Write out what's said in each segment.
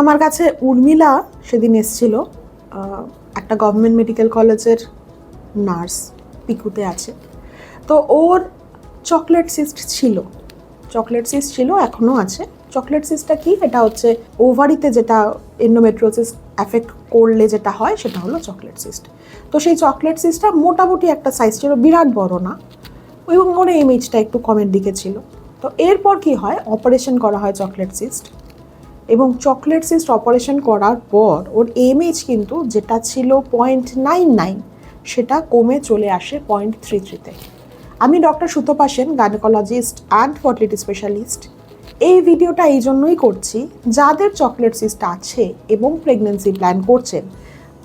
আমার কাছে উর্মিলা সেদিন এসছিল একটা গভর্নমেন্ট মেডিকেল কলেজের নার্স পিকুতে আছে। তো ওর চকলেট সিস্ট ছিল চকলেট সিস্ট ছিল এখনও আছে। চকলেট সিস্টটা কি? এটা হচ্ছে ওভারিতে যেটা এন্ডোমেট্রোসিস অ্যাফেক্ট করলে যেটা হয়, সেটা হলো চকলেট সিস্ট তো সেই চকলেট সিস্টটা মোটামুটি একটা সাইজ ছিল, বিরাট বড় না। এবং ওর ইমেজটা একটু কমের দিকে ছিল। তো এরপর কি হয়? অপারেশন করা হয় চকলেট সিস্ট এবং চকলেট সিস্ট অপারেশন করার পর ওর এমএইচ কিন্তু যেটা ছিল পয়েন্ট নাইন নাইন সেটা কমে চলে আসে পয়েন্ট থ্রি থ্রিতে আমি doctor Sutapa Sen gynaecologist and fertility specialist এই ভিডিওটা এই জন্যই করছি, যাদের চকলেট সিস্ট আছে এবং প্রেগনেন্সি প্ল্যান করছেন,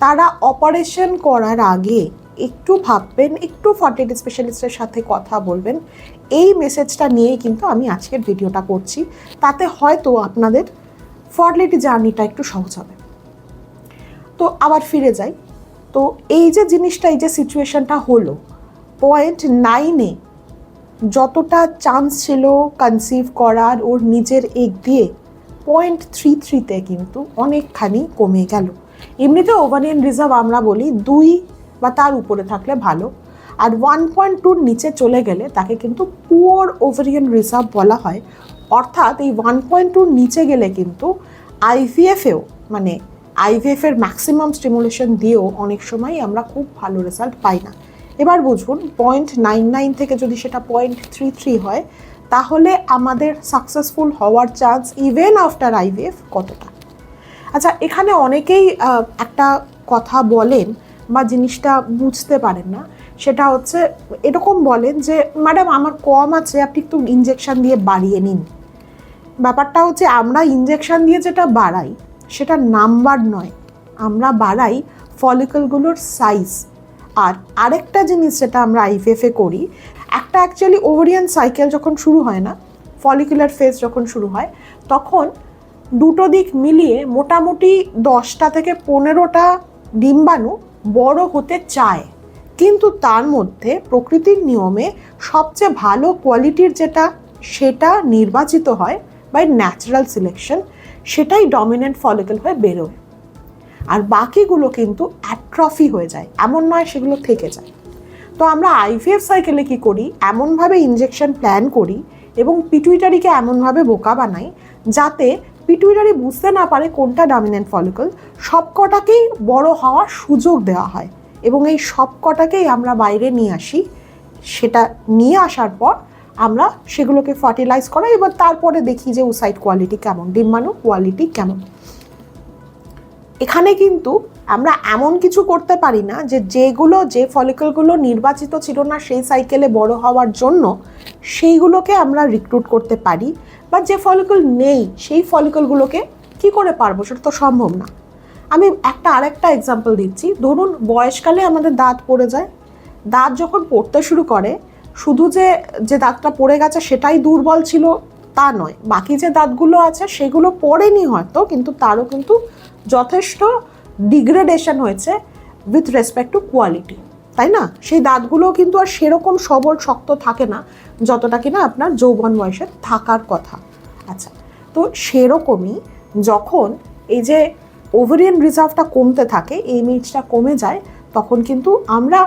তারা অপারেশন করার আগে একটু ভাববেন, একটু ফার্টিলিটি স্পেশালিস্টের সাথে কথা বলবেন। এই মেসেজটা নিয়েই কিন্তু আমি আজকের ভিডিওটা করছি। তাতে হয়তো আপনাদের ফার্টিলিটি জার্নিটা একটু সহজ হবে। তো আবার ফিরে যাই। তো এই যে জিনিসটা, এই যে সিচুয়েশনটা হলো পয়েন্ট নাইনে যতটা চান্স ছিল কনসিভ করার ওর নিজের এগ দিয়ে পয়েন্ট থ্রি থ্রিতে কিন্তু অনেকখানি কমে গেল। এমনিতে ওভারিয়ান রিজার্ভ আমরা বলি দুই বা তার উপরে থাকলে ভালো। আর ওয়ান পয়েন্ট টুর নিচে চলে গেলে তাকে কিন্তু পুয়ার ওভারিয়ান রিজার্ভ বলা হয়। অর্থাৎ এই ওয়ান পয়েন্ট টুর নিচে গেলে কিন্তু আইভিএফেও মানে আইভিএফ এর ম্যাক্সিমাম স্টিমুলেশন দিয়েও অনেক সময় আমরা খুব ভালো রেজাল্ট পাই না। এবার বুঝুন পয়েন্ট নাইন নাইন থেকে যদি সেটা পয়েন্ট থ্রি থ্রি হয়, তাহলে আমাদের সাকসেসফুল হওয়ার চান্স ইভেন আফটার আইভিএফ কতটা? আচ্ছা এখানে অনেকেই একটা কথা বলেন বা জিনিসটা বুঝতে পারেন না। সেটা হচ্ছে, এরকম বলেন যে, ম্যাডাম, আমার কম আছে, আপনি একটু ইঞ্জেকশন দিয়ে বাড়িয়ে নিন। ব্যাপারটা হচ্ছে আমরা ইঞ্জেকশন দিয়ে যেটা বাড়াই, সেটা নাম্বার নয়। আমরা বাড়াই ফলিকলগুলোর সাইজ আর আরেকটা জিনিস যেটা আমরা আইভিএফে করি, একটা অ্যাকচুয়ালি ওভারিয়ান সাইকেল যখন শুরু হয় না ফলিকুলার ফেজ যখন শুরু হয়, তখন দুটো দিক মিলিয়ে মোটামুটি দশটা থেকে পনেরোটা ডিম্বাণু বড় হতে চায়। কিন্তু তার মধ্যে প্রকৃতির নিয়মে সবচেয়ে ভালো কোয়ালিটির যেটা, সেটা নির্বাচিত হয় বাই ন্যাচারাল সিলেকশন, সেটাই ডমিনেন্ট ফলিকল হয়ে বেরোয়। আর বাকিগুলো কিন্তু অ্যাট্রফি হয়ে যায়, এমন নয় সেগুলো থেকে যায়। তো আমরা আইভিএফ সাইকেলে কি করি? এমনভাবে ইনজেকশন প্ল্যান করি এবং পিটুইটারিকে এমনভাবে বোকা বানাই যাতে পিটুইটারি বুঝতে না পারে কোনটা ডমিনেন্ট ফলিকল সবকটাকেই বড় হওয়ার সুযোগ দেওয়া হয়। এবং এই সবকটাকেই আমরা বাইরে নিয়ে আসি, সেটা নিয়ে আসার পর আমরা সেগুলোকে ফার্টিলাইজ করাই, এবার তারপরে দেখি যে ওসাইট কোয়ালিটি কেমন ডিম্বাণু কোয়ালিটি কেমন। এখানে কিন্তু আমরা এমন কিছু করতে পারি না যে যেগুলো, যে ফলিকলগুলো নির্বাচিত ছিল না সেই সাইকেলে বড় হওয়ার জন্য, সেইগুলোকে আমরা রিক্রুট করতে পারি, বা যে ফলিকল নেই সেই ফলিকলগুলোকে কি করে পারব, সেটা তো সম্ভব না। আমি একটা আরেকটা এক্সাম্পল দিচ্ছি, ধরুন বয়সকালে আমাদের দাঁত পড়ে যায়, দাঁত যখন পড়তে শুরু করে শুধু যে যে দাঁতটা পড়ে গেছে সেটাই দুর্বল ছিল তা নয়। বাকি যে দাঁতগুলো আছে সেগুলো পড়েনি হয়তো, কিন্তু তারও কিন্তু যথেষ্ট ডিগ্রেডেশন হয়েছে উইথ রেসপেক্ট টু কোয়ালিটি তাই না? সেই দাঁতগুলো কিন্তু আর সেরকম সবল, শক্ত থাকে না, যতটা কিনা আপনার যৌবন বয়সে থাকার কথা। আচ্ছা তো সেরকমই যখন এই যে ওভারিয়ান রিজার্ভটা কমতে থাকে, এই কমে যায়, তখন কিন্তু আমরা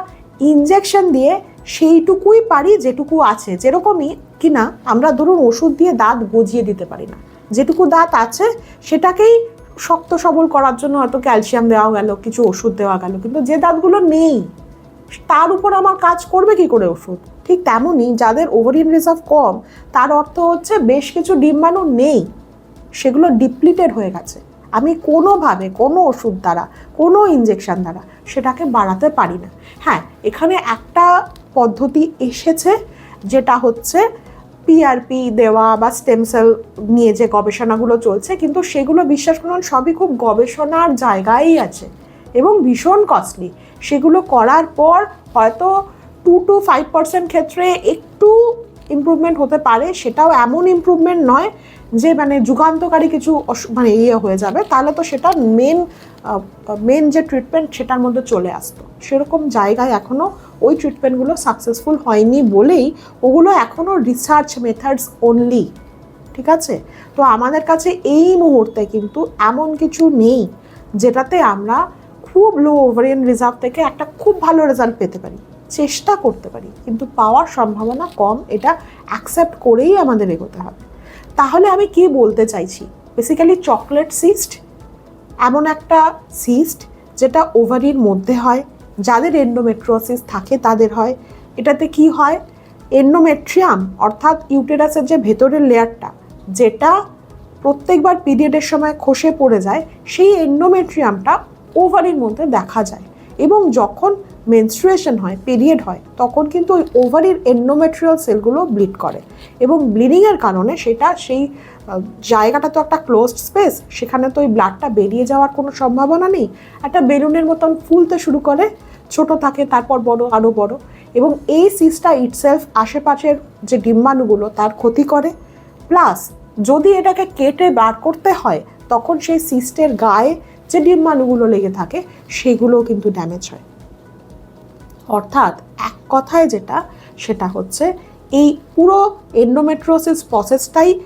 ইনজেকশন দিয়ে সেইটুকুই পারি, যেটুকু আছে। যেরকমই কিনা আমরা ধরুন ওষুধ দিয়ে দাঁত গজিয়ে দিতে পারি না। যেটুকু দাঁত আছে, সেটাকেই শক্ত সবল করার জন্য হয়তো ক্যালসিয়াম দেওয়া গেল, কিছু ওষুধ দেওয়া গেল, কিন্তু যে দাঁতগুলো নেই, তার উপর আমার কাজ করবে কি করে ওষুধ? ঠিক তেমনই যাদের ওভারিয়ান রিজার্ভ কম, তার অর্থ হচ্ছে বেশ কিছু ডিম্বাণু নেই, সেগুলো ডিপ্লিটেড হয়ে গেছে। আমি কোনোভাবে কোনো ওষুধ দ্বারা, কোনো ইঞ্জেকশন দ্বারা সেটাকে বাড়াতে পারি না। হ্যাঁ এখানে একটা পদ্ধতি এসেছে, যেটা হচ্ছে পিআরপি দেওয়া বা স্টেম সেল নিয়ে যে গবেষণাগুলো চলছে, কিন্তু সেগুলো বিশ্বাস করুন, সবই খুব গবেষণার জায়গায় আছে এবং ভীষণ কস্টলি সেগুলো করার পর হয়তো টু টু ফাইভ পার্সেন্ট ক্ষেত্রে একটু ইমপ্রুভমেন্ট হতে পারে, সেটাও এমন ইমপ্রুভমেন্ট নয় যে মানে যুগান্তকারী কিছু মানে ইয়ে হয়ে যাবে, তাহলে তো সেটা মেন মেন যে ট্রিটমেন্ট সেটার মধ্যে চলে আসতো। সেরকম জায়গায় এখনও ওই ট্রিটমেন্টগুলো সাকসেসফুল হয়নি বলেই ওগুলো এখনও রিসার্চ মেথডস অনলি ঠিক আছে? তো আমাদের কাছে এই মুহূর্তে কিন্তু এমন কিছু নেই যেটাতে আমরা খুব লো ওভারিয়ান রিজার্ভ থেকে একটা খুব ভালো রেজাল্ট পেতে পারি, চেষ্টা করতে পারি, কিন্তু পাওয়ার সম্ভাবনা কম, এটা অ্যাকসেপ্ট করেই আমাদের এগোতে হবে। তাহলে আমি কি বলতে চাইছি? বেসিক্যালি চকলেট সিস্ট এমন একটা সিস্ট যেটা ওভারির মধ্যে হয়, যাদের এন্ডোমেট্রোসিস থাকে তাদের হয়। এটাতে কি হয়? এন্ডোমেট্রিয়াম অর্থাৎ ইউটেরাসের যে ভেতরের লেয়ারটা, যেটা প্রত্যেকবার পিরিয়ডের সময় খসে পড়ে যায়, সেই এন্ডোমেট্রিয়ামটা ওভারির মধ্যে দেখা যায়। এবং যখন মেনস্ট্রুয়েশন হয় পিরিয়ড হয়, তখন কিন্তু ওই ওভারির এন্ডোমেট্রিয়াল সেলগুলো ব্লিড করে। এবং ব্লিডিংয়ের কারণে সেটা সেই জায়গাটা তো একটা ক্লোজড স্পেস সেখানে তো ওই ব্লাডটা বেরিয়ে যাওয়ার কোনো সম্ভাবনা নেই। একটা বেলুনের মতন ফুলতে শুরু করে, ছোট থাকে, তারপর বড় আরও বড়। এবং এই সিসটা ইটসেলফ আশেপাশের যে ডিম্বাণুগুলো, তার ক্ষতি করে। প্লাস যদি এটাকে কেটে বার করতে হয়, তখন সেই সিস্টের গায়ে যে ডিম্বাণুগুলো লেগে থাকে, সেগুলোও কিন্তু ড্যামেজ হয়। অর্থাৎ এক কথায় যেটা, সেটা হচ্ছে এই পুরো এন্ডোমেট্রোসিস প্রসেসটাই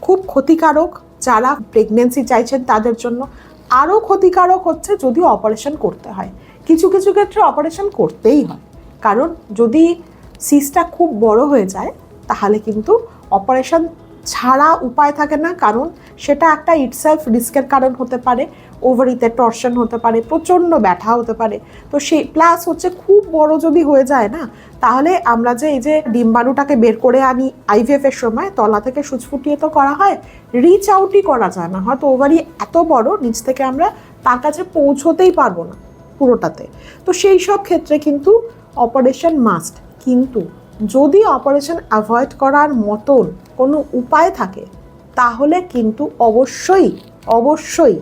খুব ক্ষতিকারক, যারা প্রেগনেন্সি চাইছেন তাদের জন্য। আরও ক্ষতিকারক হচ্ছে যদি অপারেশন করতে হয়। কিছু কিছু ক্ষেত্রে অপারেশন করতেই হয়। কারণ যদি সিসটা খুব বড় হয়ে যায়, তাহলে কিন্তু অপারেশন ছাড়া উপায় থাকে না। কারণ সেটা একটা ইটসেলফ রিস্কের কারণ হতে পারে। ওভারিতে টর্শন হতে পারে, প্রচণ্ড ব্যথা হতে পারে। তো সেই প্লাস হচ্ছে খুব বড় যদি হয়ে যায় না, তাহলে আমরা যে এই যে ডিম্বাণুটাকে বের করে আনি আইভিএফ এর সময়, তলা থেকে সুচ ফুটিয়ে তো করা হয় রিচ আউটই করা যায় না। হয়তো ওভারি এত বড়, নিচ থেকে আমরা তার কাছে পৌঁছতেই পারব না পুরোটাতে। তো সেই সব ক্ষেত্রে কিন্তু অপারেশন মাস্ট কিন্তু যদি অপারেশন অ্যাভয়েড করার মতন কোনো উপায় থাকে, তাহলে কিন্তু অবশ্যই অবশ্যই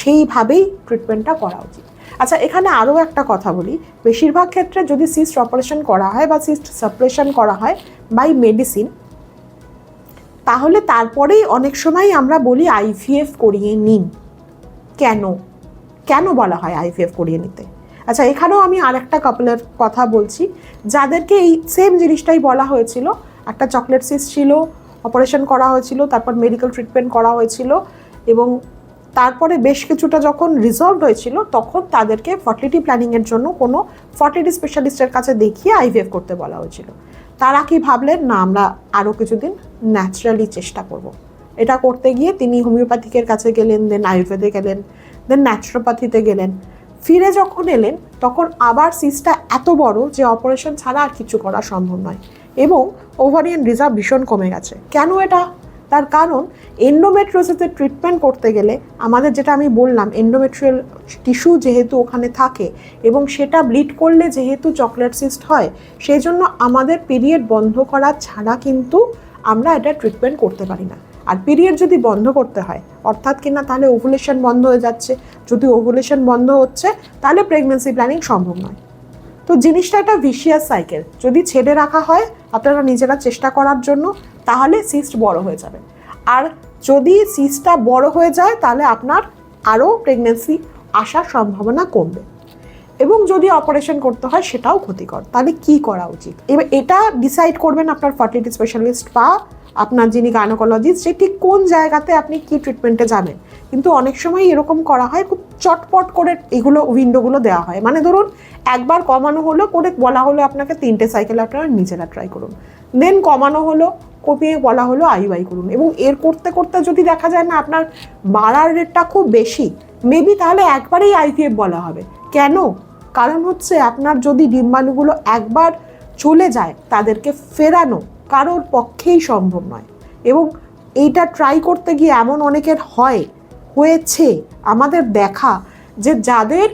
সেইভাবেই ট্রিটমেন্টটা করা উচিত। আচ্ছা এখানে আরও একটা কথা বলি। বেশিরভাগ ক্ষেত্রে যদি সিস্ট অপারেশন করা হয় বা সিস্ট সাপ্রেশন করা হয় বাই মেডিসিন তাহলে তারপরেই অনেক সময় আমরা বলি আইভিএফ করিয়ে নিন। কেন? কেন বলা হয় আইভিএফ করিয়ে নিতে? আচ্ছা এখানেও আমি আরেকটা কাপলের কথা বলছি। যাদেরকে এই সেম জিনিসটাই বলা হয়েছিল, একটা চকলেট সিস ছিল অপারেশন করা হয়েছিল, তারপর মেডিকেল ট্রিটমেন্ট করা হয়েছিল এবং তারপরে বেশ কিছুটা যখন রিজলভ হয়েছিল, তখন তাদেরকে ফার্টিলিটি প্ল্যানিংয়ের জন্য কোনো ফার্টিলিটি স্পেশালিস্টের কাছে দেখিয়ে আইভিএফ করতে বলা হয়েছিল। তারা কি ভাবলেন? না, আমরা আরও কিছুদিন ন্যাচারালি চেষ্টা করব। এটা করতে গিয়ে তিনি হোমিওপ্যাথিকের কাছে গেলেন দেন আয়ুর্বেদে গেলেন দেন ন্যাচুরোপ্যাথিতে গেলেন। ফিরে যখন এলেন, তখন আবার সিসটা এত বড় যে অপারেশন ছাড়া আর কিছু করা সম্ভব নয় এবং ওভারিয়ান রিজার্ভ ভীষণ কমে গেছে। কেন এটা? তার কারণ এন্ডোমেট্রোসিসের ট্রিটমেন্ট করতে গেলে আমাদের যেটা আমি বললাম এন্ডোমেট্রিয়াল টিস্যু যেহেতু ওখানে থাকে এবং সেটা ব্লিড করলে যেহেতু চকলেট সিস্ট হয় সেই জন্য আমাদের পিরিয়ড বন্ধ করা ছাড়া কিন্তু আমরা এটা ট্রিটমেন্ট করতে পারি না। আর পিরিয়ড যদি বন্ধ করতে হয়, অর্থাৎ কিনা তাহলে ওভুলেশন বন্ধ হয়ে যাচ্ছে, যদি ওভুলেশন বন্ধ হচ্ছে, তাহলে প্রেগনেন্সি প্ল্যানিং সম্ভব নয়। তো জিনিসটা একটা ভিশিয়াস সাইকেল যদি ছেড়ে রাখা হয়, আপনারা নিজেরা চেষ্টা করার জন্য তাহলে সিস্ট বড় হয়ে যাবে। আর যদি সিস্টটা বড় হয়ে যায়, তাহলে আপনার আরও প্রেগনেন্সি আসার সম্ভাবনা কমবে। এবং যদি অপারেশন করতে হয়, সেটাও ক্ষতিকর। তাহলে কি করা উচিত? এবার এটা ডিসাইড করবেন আপনার ফার্টিলিটি স্পেশালিস্ট বা আপনার যিনি গাইনোকোলজিস্ট সে ঠিক কোন জায়গাতে আপনি কি ট্রিটমেন্টে যাবেন কিন্তু অনেক সময় এরকম করা হয়, খুব চটপট করে এগুলো উইন্ডোগুলো দেওয়া হয়। মানে ধরুন, একবার কমানো হলো, করে বলা হলো আপনাকে তিনটে সাইকেল আপনারা নিজেরা ট্রাই করুন। দেন কমানো হলো কপিয়ে বলা হলো আইওয়াই করুন। এবং এর করতে করতে যদি দেখা যায় না আপনার বাড়ার রেটটা খুব বেশি মেবি তাহলে একবারেই আইভিএফ বলা হবে। কেন? কারণ হচ্ছে আপনার যদি ডিম্বাণুগুলো একবার চলে যায়, তাদেরকে ফেরানো কারোর পক্ষেই সম্ভব নয়। এবং এইটা ট্রাই করতে গিয়ে এমন অনেকের হয়, হয়েছে, আমাদের দেখা যে যাদের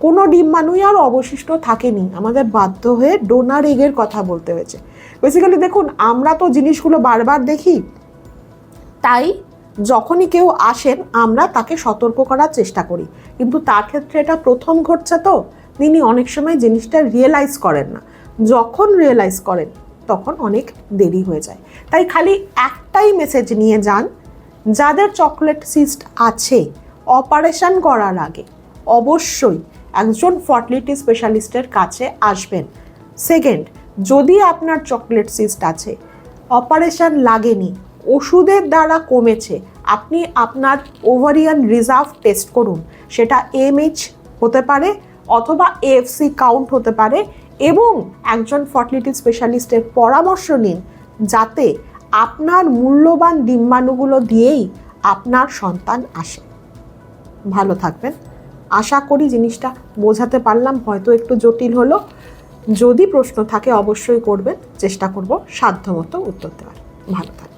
কোনো ডিম্বাণুই আর অবশিষ্ট থাকেনি, আমাদের বাধ্য হয়ে ডোনার এগের কথা বলতে হয়েছে। বেসিক্যালি দেখুন, আমরা তো জিনিসগুলো বারবার দেখি। তাই যখনই কেউ আসেন, আমরা তাকে সতর্ক করার চেষ্টা করি। কিন্তু তার ক্ষেত্রে এটা প্রথম ঘটছে তো, তিনি অনেক সময় জিনিসটা রিয়েলাইজ করেন না। যখন রিয়েলাইজ করেন, তখন অনেক দেরি হয়ে যায়। তাই খালি একটাই মেসেজ নিয়ে যান, যাদের চকলেট সিস্ট আছে অপারেশন করার আগে অবশ্যই একজন ফার্টিলিটি স্পেশালিস্টের কাছে আসবেন। সেকেন্ড যদি আপনার চকলেট সিস্ট আছে অপারেশন লাগেনি, ওষুধের দ্বারা কমেছে, আপনি আপনার ওভারিয়ান রিজার্ভ টেস্ট করুন। সেটা এমএইচ হতে পারে অথবা এএফসি কাউন্ট হতে পারে এবং একজন ফার্টিলিটি স্পেশালিস্টের পরামর্শ নিন যাতে আপনার মূল্যবান ডিম্বাণুগুলো দিয়েই আপনার সন্তান আসে। ভালো থাকবেন। আশা করি জিনিসটা বোঝাতে পারলাম, হয়তো একটু জটিল হলো। যদি প্রশ্ন থাকে অবশ্যই করবেন। চেষ্টা করব সাধ্যমতো উত্তর দেওয়ার। ভালো থাকবেন।